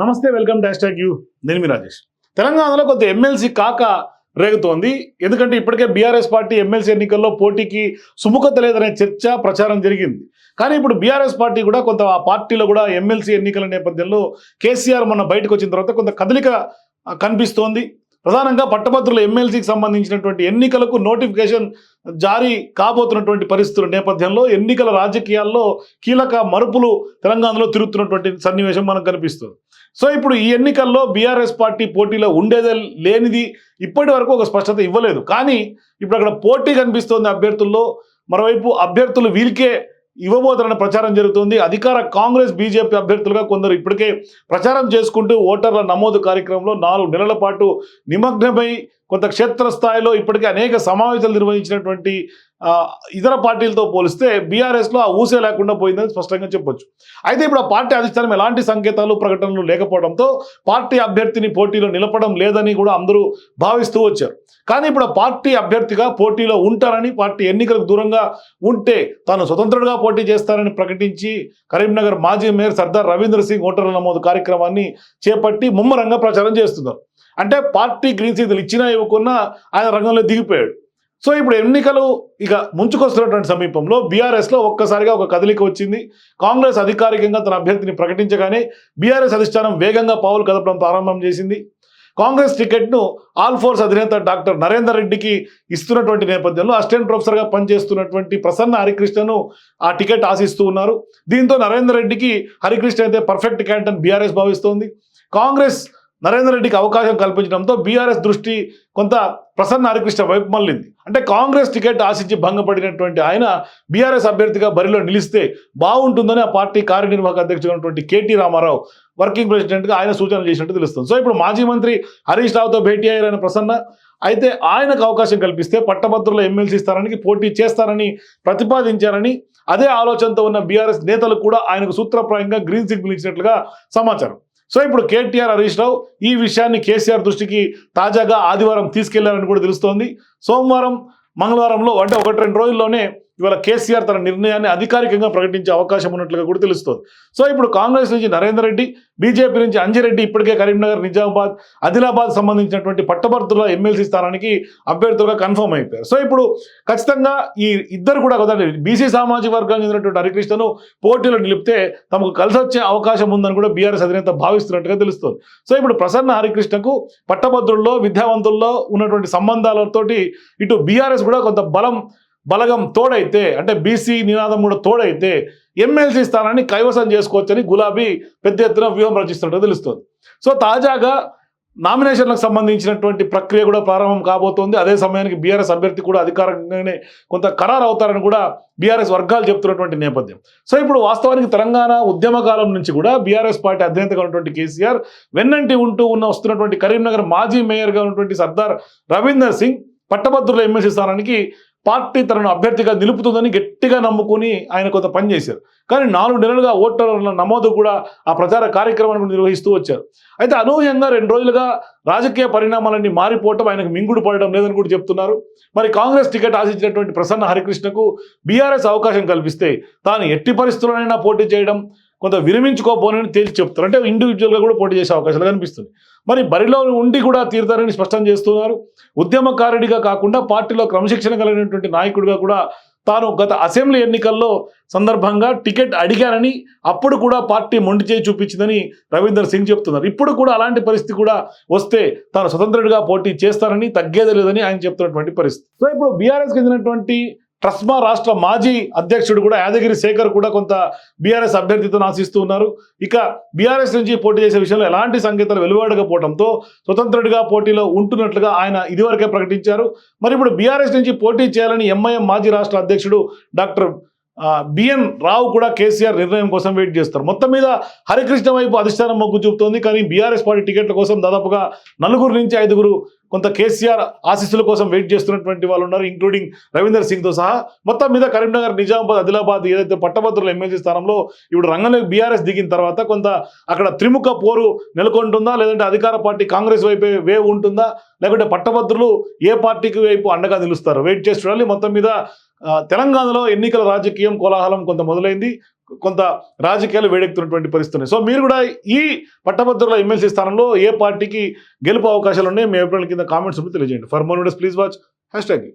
నమస్తే welcome dash tag you. నేను మీ రాజేష్. తెలంగాణలో కొంత ఎమ్మెల్సీ కాక రేగుతోంది. ఎందుకంటే ఇప్పటికే బీఆర్ఎస్ పార్టీ ఎమ్మెల్సీ ఎన్నికల్లో పోటీకి సుముఖత లేదనే చర్చ ప్రచారం జరిగింది. కానీ ఇప్పుడు బీఆర్ఎస్ పార్టీ కూడా కొంత ఆ పార్టీలో కూడా ఎమ్మెల్సీ ఎన్నికల నేపథ్యంలో కేసీఆర్ మొన్న బయటకు వచ్చిన తర్వాత కొంత కదలిక కనిపిస్తోంది. ప్రధానంగా పట్టభద్రుల ఎమ్మెల్సీకి సంబంధించినటువంటి ఎన్నికలకు నోటిఫికేషన్ జారీ కాబోతున్నటువంటి పరిస్థితుల నేపథ్యంలో ఎన్నికల రాజకీయాల్లో కీలక మరుపులు తెలంగాణలో తిరుగుతున్నటువంటి సన్నివేశం మనకు కనిపిస్తుంది. సో ఇప్పుడు ఈ ఎన్నికల్లో బీఆర్ఎస్ పార్టీ పోటీలో ఉండేదే లేనిది ఇప్పటి వరకు ఒక స్పష్టత ఇవ్వలేదు. కానీ ఇప్పుడు అక్కడ పోటీ కనిపిస్తోంది అభ్యర్థుల్లో. మరోవైపు అభ్యర్థులు వీరికే ఇవ్వబోతారన్న ప్రచారం జరుగుతుంది. అధికార కాంగ్రెస్ బీజేపీ అభ్యర్థులుగా కొందరు ఇప్పటికే ప్రచారం చేసుకుంటూ ఓటర్ల నమోదు కార్యక్రమంలో నాలుగు నెలల పాటు నిమగ్నమై కొంత క్షేత్రస్థాయిలో ఇప్పటికే అనేక సమావేశాలు నిర్వహించినటువంటి ఇతర పార్టీలతో పోలిస్తే బీఆర్ఎస్లో ఆ ఊసే లేకుండా పోయిందని స్పష్టంగా చెప్పొచ్చు. అయితే ఇప్పుడు ఆ పార్టీ అధిష్టానం ఎలాంటి సంకేతాలు ప్రకటనలు లేకపోవడంతో పార్టీ అభ్యర్థిని పోటీలో నిలపడం లేదని కూడా అందరూ భావిస్తూ వచ్చారు. కానీ ఇప్పుడు పార్టీ అభ్యర్థిగా పోటీలో ఉంటారని పార్టీ ఎన్నికలకు దూరంగా ఉంటే తాను స్వతంత్రుడుగా పోటీ చేస్తానని ప్రకటించి కరీంనగర్ మాజీ మేయర్ సర్దార్ రవీంద్ర సింగ్ ఓటర్ల నమోదు కార్యక్రమాన్ని చేపట్టి ముమ్మరంగా ప్రచారం చేస్తున్నారు. అంటే పార్టీ గ్రీన్ సిగ్నల్ ఇచ్చినా ఇవ్వకున్నా ఆయన రంగంలో దిగిపోయాడు. సో ఇప్పుడు ఎన్నికలు ఇక ముంచుకొస్తున్నటువంటి సమీపంలో బీఆర్ఎస్లో ఒక్కసారిగా ఒక కదలిక వచ్చింది. కాంగ్రెస్ అధికారికంగా తన అభ్యర్థిని ప్రకటించగానే బీఆర్ఎస్ అధిష్టానం వేగంగా పావులు కదపడం ప్రారంభం చేసింది. కాంగ్రెస్ టికెట్ను ఆల్ ఫోర్స్ అధినేత డాక్టర్ నరేందర్ రెడ్డికి ఇస్తున్నటువంటి నేపథ్యంలో అసిస్టెంట్ ప్రొఫెసర్గా పనిచేస్తున్నటువంటి ప్రసన్న హరికృష్ణను ఆ టికెట్ ఆశిస్తూ ఉన్నారు. దీంతో నరేందర్ రెడ్డికి హరికృష్ణ అయితే పర్ఫెక్ట్ క్యాండిడేట్ బీఆర్ఎస్ భావిస్తోంది. కాంగ్రెస్ నరేందర్ రెడ్డికి అవకాశం కల్పించడంతో బీఆర్ఎస్ దృష్టి కొంత ప్రసన్న హరికృష్ణ వైపు మళ్ళింది. అంటే కాంగ్రెస్ టికెట్ ఆశించి భంగపడినటువంటి ఆయన బీఆర్ఎస్ అభ్యర్థిగా బరిలో నిలిస్తే బాగుంటుందని ఆ పార్టీ కార్యనిర్వాహక అధ్యక్షుడు కేటీ రామారావు వర్కింగ్ ప్రెసిడెంట్గా ఆయన సూచనలు చేసినట్టు తెలుస్తుంది. సో ఇప్పుడు మాజీ మంత్రి హరీష్ రావుతో భేటీ అయ్యారని ప్రసన్న. అయితే ఆయనకు అవకాశం కల్పిస్తే పట్టభద్రుల ఎమ్మెల్సీ స్థానానికి పోటీ చేస్తారని ప్రతిపాదించారని అదే ఆలోచనతో ఉన్న బీఆర్ఎస్ నేతలు కూడా ఆయనకు సూత్రప్రాయంగా గ్రీన్ సిగ్నల్ ఇచ్చినట్లుగా సమాచారం. సో ఇప్పుడు కేటీఆర్ హరీష్ రావు ఈ విషయాన్ని కేసీఆర్ దృష్టికి తాజాగా ఆదివారం తీసుకెళ్ళారని కూడా తెలుస్తోంది. సోమవారం మంగళవారంలో అంటే ఒకటి రెండు రోజుల్లోనే ఇవాళ కేసీఆర్ తన నిర్ణయాన్ని అధికారికంగా ప్రకటించే అవకాశం ఉన్నట్లుగా కూడా తెలుస్తోంది. సో ఇప్పుడు కాంగ్రెస్ నుంచి నరేందర్ రెడ్డి బీజేపీ నుంచి అంజిరెడ్డి ఇప్పటికే కరీంనగర్ నిజామాబాద్ ఆదిలాబాద్ సంబంధించినటువంటి పట్టభద్రుల ఎమ్మెల్సీ స్థానానికి అభ్యర్థులుగా కన్ఫర్మ్ అయిపోయారు. సో ఇప్పుడు ఖచ్చితంగా ఈ ఇద్దరు కూడా కదండి బీసీ సామాజిక వర్గానికి చెందినటువంటి హరికృష్ణను పోటీలో నిలిపితే తమకు కలిసి వచ్చే అవకాశం ఉందని కూడా బీఆర్ఎస్ అధినేత భావిస్తున్నట్టుగా తెలుస్తోంది. సో ఇప్పుడు ప్రసన్న హరికృష్ణకు పట్టభద్రుల్లో విద్యావంతుల్లో ఉన్నటువంటి సంబంధాలతోటి ఇటు బీఆర్ఎస్ కూడా కొంత బలం బలగం తోడైతే అంటే బీసీ నినాదం కూడా తోడైతే ఎమ్మెల్సీ స్థానాన్ని కైవసం చేసుకోవచ్చని గులాబీ పెద్ద ఎత్తున వ్యూహం రచిస్తున్నట్టు తెలుస్తుంది. సో తాజాగా నామినేషన్లకు సంబంధించినటువంటి ప్రక్రియ కూడా ప్రారంభం కాబోతోంది. అదే సమయానికి బీఆర్ఎస్ అభ్యర్థి కూడా అధికారికంగానే కొంత ఖరారు అవుతారని కూడా బీఆర్ఎస్ వర్గాలు చెప్తున్నటువంటి నేపథ్యం. సో ఇప్పుడు వాస్తవానికి తెలంగాణ ఉద్యమ కాలం నుంచి కూడా బీఆర్ఎస్ పార్టీ అధినేతగా ఉన్నటువంటి కేసీఆర్ వెన్నంటి ఉంటూ ఉన్న వస్తున్నటువంటి కరీంనగర్ మాజీ మేయర్గా ఉన్నటువంటి సర్దార్ రవీందర్ సింగ్ పట్టభద్రుల ఎమ్మెల్సీ స్థానానికి పార్టీ తనను అభ్యర్థిగా నిలుపుతుందని గట్టిగా నమ్ముకుని ఆయన కొంత పనిచేశారు కానీ నాలుగు నెలలుగా ఓటర్ల నమోదు కూడా ఆ ప్రచార కార్యక్రమాన్ని నిర్వహిస్తూ వచ్చారు. అయితే అనూహ్యంగా రెండు రోజులుగా రాజకీయ పరిణామాలన్నీ మారిపోవటం ఆయనకు మింగుడు పడడం లేదని కూడా చెప్తున్నారు. మరి కాంగ్రెస్ టికెట్ ఆశించినటువంటి ప్రసన్న హరికృష్ణకు బీఆర్ఎస్ అవకాశం కల్పిస్తే తాను ఎట్టి పరిస్థితుల్లోనైనా పోటీ చేయడం కొంత విరమించుకోబోనని తేల్చి చెప్తారు. అంటే ఇండివిజువల్గా కూడా పోటీ చేసే అవకాశాలు కనిపిస్తుంది మరి బరిలో ఉండి కూడా తీరుతారని స్పష్టం చేస్తున్నారు. ఉద్యమకారుడిగా కాకుండా పార్టీలో క్రమశిక్షణ కలిగినటువంటి నాయకుడిగా కూడా తాను గత అసెంబ్లీ ఎన్నికల్లో సందర్భంగా టికెట్ అడిగారని అప్పుడు కూడా పార్టీ మొండి చేయి చూపించిందని రవీందర్ సింగ్ చెప్తున్నారు. ఇప్పుడు కూడా అలాంటి పరిస్థితి కూడా వస్తే తాను స్వతంత్రుడిగా పోటీ చేస్తారని తగ్గేదే లేదని ఆయన చెప్తున్నటువంటి పరిస్థితి. సో ఇప్పుడు బీఆర్ఎస్ చెందినటువంటి ట్రస్మా రాష్ట్ర మాజీ అధ్యక్షుడు కూడా యాదగిరి శేఖర్ కూడా కొంత బీఆర్ఎస్ అభ్యర్థితో ఆశిస్తూ ఉన్నారు. ఇక బీఆర్ఎస్ నుంచి పోటీ చేసే విషయంలో ఎలాంటి సంకేతాలు వెలువడకపోవడంతో స్వతంత్రుడిగా పోటీలో ఉంటున్నట్లుగా ఆయన ఇదివరకే ప్రకటించారు. మరి ఇప్పుడు బీఆర్ఎస్ నుంచి పోటీ చేయాలని ఎంఐఎం మాజీ రాష్ట్ర అధ్యక్షుడు డాక్టర్ బిఎన్ రావు కూడా కేసీఆర్ నిర్ణయం కోసం వెయిట్ చేస్తారు. మొత్తం మీద హరికృష్ణ వైపు అధిష్టానం మొగ్గు చూపుతోంది. కానీ బీఆర్ఎస్ పార్టీ టికెట్ల కోసం దాదాపుగా నలుగురు నుంచి ఐదుగురు కొంత కేసీఆర్ ఆశీస్సుల కోసం వెయిట్ చేస్తున్నటువంటి వాళ్ళు ఉన్నారు ఇంక్లూడింగ్ రవీందర్ సింగ్తో సహా. మొత్తం మీద కరీంనగర్ నిజామాబాద్ ఆదిలాబాద్ ఏదైతే పట్టభద్రుల ఎమ్మెల్సీ స్థానంలో ఇప్పుడు రంగంలోకి బీఆర్ఎస్ దిగిన తర్వాత కొంత అక్కడ త్రిముఖ పోరు నెలకొంటుందా? లేదంటే అధికార పార్టీ కాంగ్రెస్ వైపే వేవ్ ఉంటుందా? లేకుంటే పట్టభద్రులు ఏ పార్టీకి వైపు అండగా నిలుస్తారు? వెయిట్ చేసి చూడాలి. మొత్తం మీద తెలంగాణలో ఎన్నికల రాజకీయం కోలాహలం కొంత మొదలైంది. కొంత రాజకీయాలు వేడెక్కుతున్నటువంటి పరిస్థితి ఉన్నాయి. సో మీరు కూడా ఈ పట్టభద్రుల ఎమ్మెల్సీ స్థానంలో ఏ పార్టీకి గెలుపు అవకాశాలు ఉన్నాయి మీ అభిప్రాయాల కింద కామెంట్స్ తెలియజేయండి. For more please watch hashtag